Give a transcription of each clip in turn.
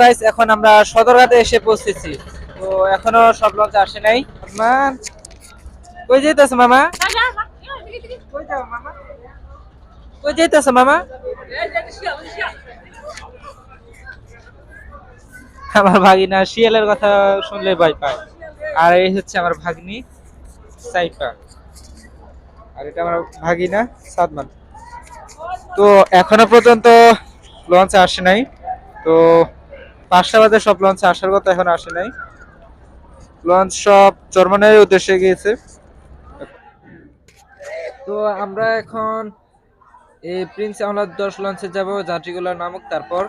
Guys এখন আমরা সদরঘাটে এসে পৌঁছেছি। তো এখনও সব লঞ্চ আসে নাই। কই যাইতেছ মামা? কই যাও মামা? কই যাইতেছ মামা? আমার ভাগিনা শিয়ালের কথা শুনলে ভয় পায়। আর এই হচ্ছে আমার ভাগ্নি সাইফা। আর এটা আমার ভাগিনা সাদমান। তো এখনও পর্যন্ত লঞ্চ আসে নাই। তো পাঁচটা বাজে সব লঞ্চ আসার কথা এখন আসে নাই। লঞ্চ সব জার্মানির উদ্দেশ্যে গিয়েছে। তো আমরা এখন এই প্রিন্স আমলাদ দশ লঞ্চে যাব যাত্রীগুলোর নামক তারপর।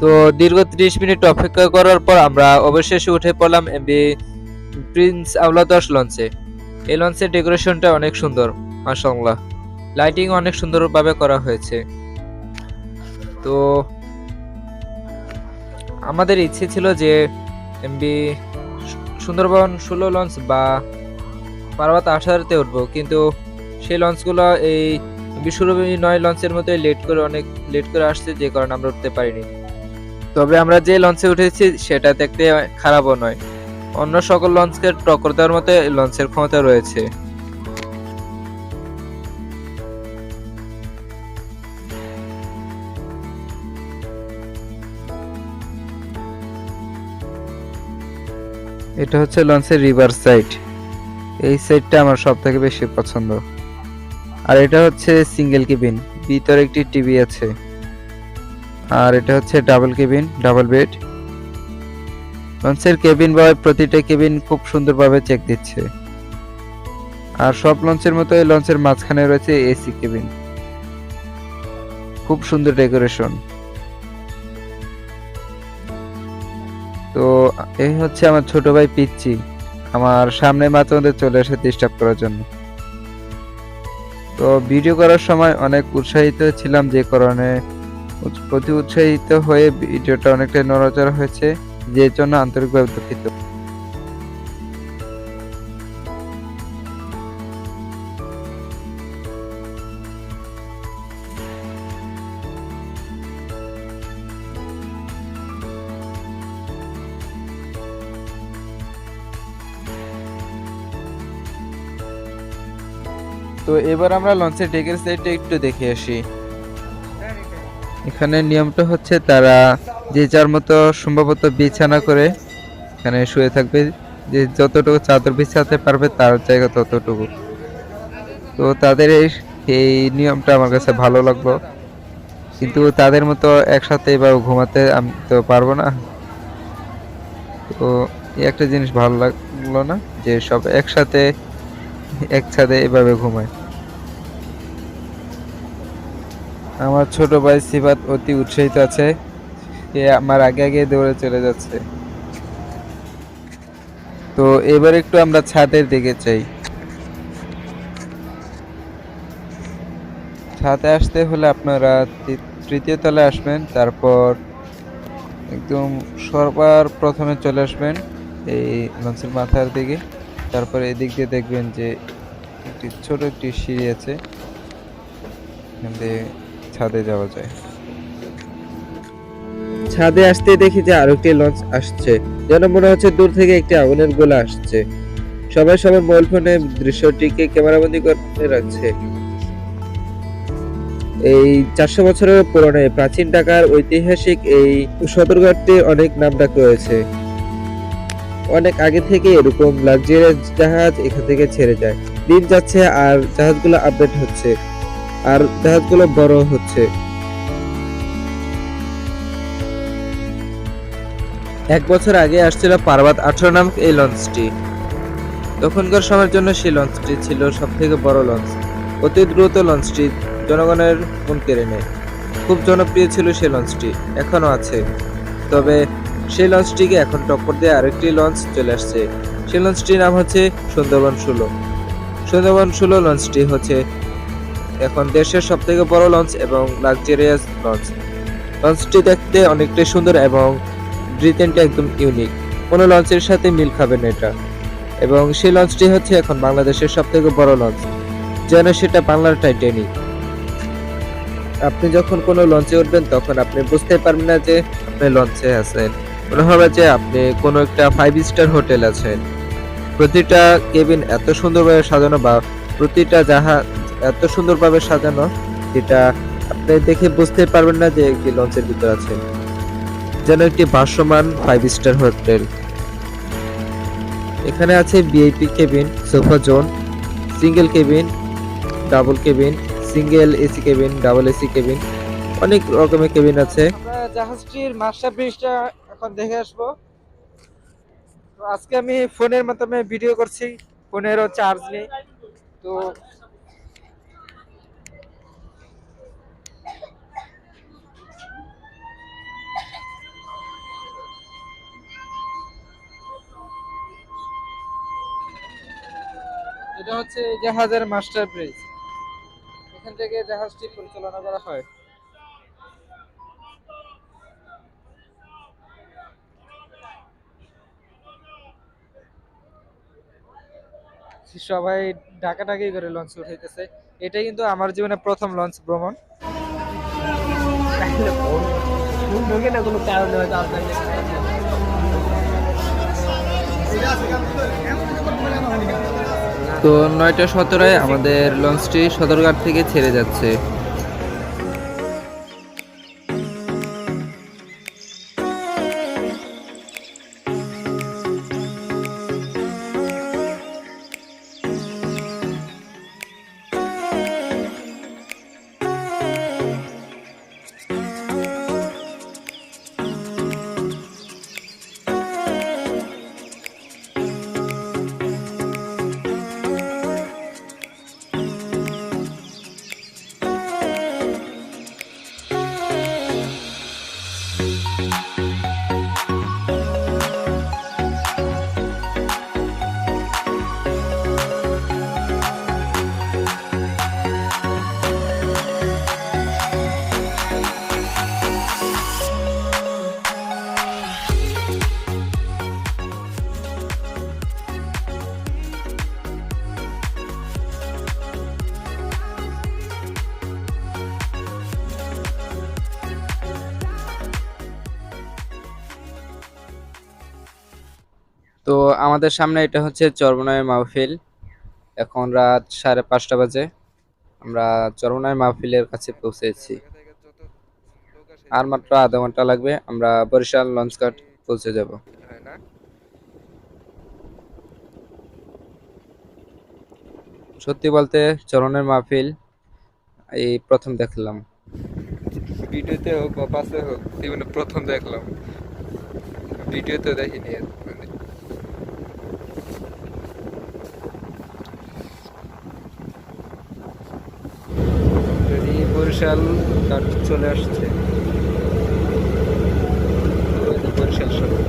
তো দীর্ঘ ত্রিশ মিনিট অপেক্ষা করার পর আমরা অবশেষে উঠে পড়লাম এমবি প্রিন্স আওলা দশ লঞ্চে এই লঞ্চের ডেকোরেশনটা অনেক সুন্দর মাশাআল্লাহ। লাইটিং অনেক সুন্দরভাবে করা হয়েছে। তো আমাদের ইচ্ছে ছিল যে এমবি সুন্দরবন ষোলো লঞ্চ বা পার্বত আঠারোতে উঠবো, কিন্তু সেই লঞ্চগুলো এই বিশ্বরবী নয় লঞ্চের মতো লেট করে অনেক লেট করে আসছে, যে কারণে আমরা উঠতে পারিনি। তবে আমরা যে লঞ্চে উঠেছি সেটা দেখতে খারাপও নয়। অন্য সকল লঞ্চকে টক্কর দেওয়ার মতো লঞ্চের ক্ষমতা রয়েছে। এটা হচ্ছে লঞ্চের রিভার সাইড। এই সাইডটা আমার সব থেকে বেশি পছন্দ। আর এটা হচ্ছে সিঙ্গেল কেবিন, ভিতরে একটি টিভি আছে। আর এটা হচ্ছে ডাবল কেবিন, ডাবল বেড। লঞ্চের কেবিন বয় প্রতিটা কেবিন খুব সুন্দরভাবে চেক দিচ্ছে। আর সব লঞ্চের মতো এই লঞ্চের মাঝখানে রয়েছে এসি কেবিন। খুব সুন্দর ডেকোরেশন। তো এই হচ্ছে আমার ছোট ভাই পিচ্ছি আমার সামনে মধ্যে চলে এসে ডিস্টার্ব করার জন্য। তো ভিডিও করার সময় অনেক উৎসাহিত ছিলাম যে কারণে প্রতি উৎসাহিত হয়ে ভিডিওটা অনেকটাই নড়াচড়া হয়েছে, যে জন্য আন্তরিকভাবে দুঃখিত। তো এবার আমরা লঞ্চের ডেকের সাইডটা একটু দেখে আসি। এখানে নিয়মটা হচ্ছে তারা যে যার মতো সম্ভবত বিছানা করে এখানে শুয়ে থাকবে, যে যতটুকু চাদর বিছাতে পারবে তার জায়গা ততটুকু। তো তাদের এই এই নিয়মটা আমার কাছে ভালো লাগল। কিন্তু তাদের মতো একসাথে এবার ঘুমাতে আমি তো পারব না। তো একটা জিনিস ভালো লাগল না, যে সব একসাথে একসাথে এভাবে ঘুমায়। আমার ছোট ভাই সিফাত অতি উৎসাহিত আছে। সে আমার আগে আগে দৌড়ে চলে যাচ্ছে। তো এবার একটু আমরা ছাদের দিকে চাই ছাদে আসতে হলে আপনারা তৃতীয় তলায় আসবেন, তারপর একদম সবার প্রথমে চলে আসবেন এই লঞ্চের মাথার দিকে। তারপর এদিক দিয়ে দেখবেন যে একটি ছোট একটি সিঁড়ি আছে, এখান দিয়ে ছাদে যাওয়া যায়। ছাদে আসতে দেখি যে আরও একটি লঞ্চ আসছে, যেন মনে হচ্ছে দূর থেকে একটি আগুনের গোলা আসছে। সবাই সবার মোবাইল ফোনে দৃশ্যটিকে ক্যামেরাবন্দি করে রাখছে। এই চারশো বছরের পুরনো প্রাচীন ঢাকার ঐতিহাসিক এই সদরঘাটটি অনেক নামডাক রয়েছে। অনেক আগে থেকে এরকম লাক্সারিয়াস জাহাজ এখান থেকে ছেড়ে যায়। দিন যাচ্ছে আর জাহাজগুলো আপডেট হচ্ছে। আর জাহাজগুলো বড় হচ্ছে। এক বছর আগে আসছিল পার্বত আঠারো নামক এই লঞ্চটি। তখনকার সময়ের জন্য সেই লঞ্চটি ছিল সব থেকে বড় লঞ্চ। অতি দ্রুত লঞ্চটি জনগণের মন কেড়ে নেয়। খুব জনপ্রিয় ছিল সেই লঞ্চটি। এখনও আছে। তবে সেই লঞ্চটিকে এখন টক্কর দিয়ে আরেকটি লঞ্চ চলে আসছে। সেই লঞ্চটির নাম হচ্ছে সুন্দরবন ষোলো। সুন্দরবন ষোলো লঞ্চটি হচ্ছে এখন দেশের সব থেকে বড় লঞ্চ এবং লাক্সারিয়াস লঞ্চ। লঞ্চটি দেখতে অনেকটাই সুন্দর এবং ডিজাইনটা একদম ইউনিক কোনো লঞ্চের সাথে মিল খাবে না এটা। এবং সেই লঞ্চটি হচ্ছে এখন বাংলাদেশের সব থেকে বড় লঞ্চ, যেন সেটা বাংলার টাইটানিক আপনি যখন কোনো লঞ্চে উঠবেন, তখন আপনি বুঝতে পারবেন না যে আপনি লঞ্চে আছেন। মনে হবে যে আপনি কোনো একটা ফাইভ স্টার হোটেল আছেন। প্রতিটা কেবিন এত সুন্দরভাবে সাজানো বা প্রতিটা জাহাজ এত সুন্দরভাবে সাজানো যেটা আপনি দেখে বুঝতে পারবেন না যে একটি লঞ্চের ভিতর আছেন। যেন একটি ভাসমান ফাইভ স্টার হোটেল এখানে আছে VIP cabin sofa zone single cabin double cabin single AC cabin double AC cabin অনেক রকমের কেবিন আছে। জাহাজটির মাস্টার ব্রিজটা এখন দেখে আসব। তো আজকে আমি ফোনের মাধ্যমে ভিডিও করছি, ফোনেরও চার্জ নেই। তো এটা হচ্ছে জাহাজের মাস্টার ব্রিজ এখান থেকে জাহাজটি পরিচালনা করা হয়। সবাই ঢাকা ডাকাডাকি করে লঞ্চ উঠাইতেছে। এটাই কিন্তু আমার জীবনে প্রথম লঞ্চ ভ্রমণ। তো নয়টা সতেরোয় আমাদের লঞ্চটি সদরঘাট থেকে ছেড়ে যাচ্ছে। তো আমাদের সামনে এটা হচ্ছে চরমনায় মাহফিল। এখন রাত সাড়ে পাঁচটা বাজে। আমরা চরমনায় মাহফিলের কাছে পৌঁছেছি। আর মাত্র আধা ঘণ্টা লাগবে। আমরা বরিশাল লঞ্চ ঘাট পৌঁছে যাব। সত্যি বলতে চরণের মাহফিল এই প্রথম দেখলাম। ভিডিওতে হোক বা পাশে হোক প্রথম দেখলাম। ভিডিওতে দেখিনি বরিশাল চলে আসছে। বরিশাল সড়ক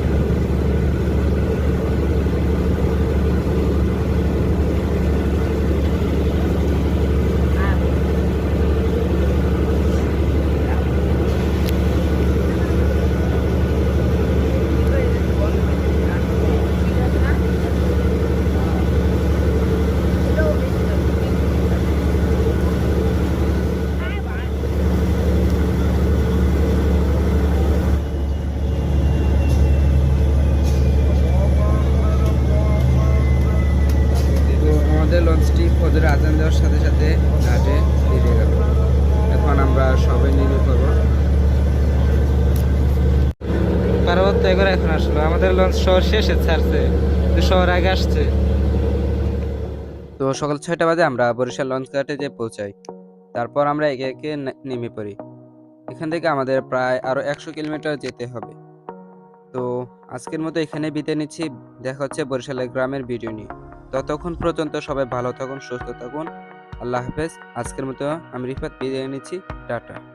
তো আমাদের লঞ্চটি ফজর আজান দেওয়ার সাথে সাথে ঘাটে ফিরে গেল। এখন আমরা সবাই নেমে পড়ব পার্বত্য এখন আসলো। আমাদের লঞ্চ শহর ছাড়ছে। শহর আগে আসছে। তো সকাল ছয়টা বাজে আমরা বরিশাল লঞ্চ ঘাটে যে পৌঁছাই। তারপর আমরা একে একে নেমে পড়ি। এখান থেকে আমাদের প্রায় আরও একশো কিলোমিটার যেতে হবে। তো আজকের মতো এখানে বিদায় নিচ্ছি। দেখা হচ্ছে বরিশালের গ্রামের ভিডিও নিয়ে। ততক্ষণ পর্যন্ত সবাই ভালো থাকুন, সুস্থ থাকুন। আল্লাহ হাফেজ। আজকের মতো আমি রিফাত বিদায় নিচ্ছি। টাটা।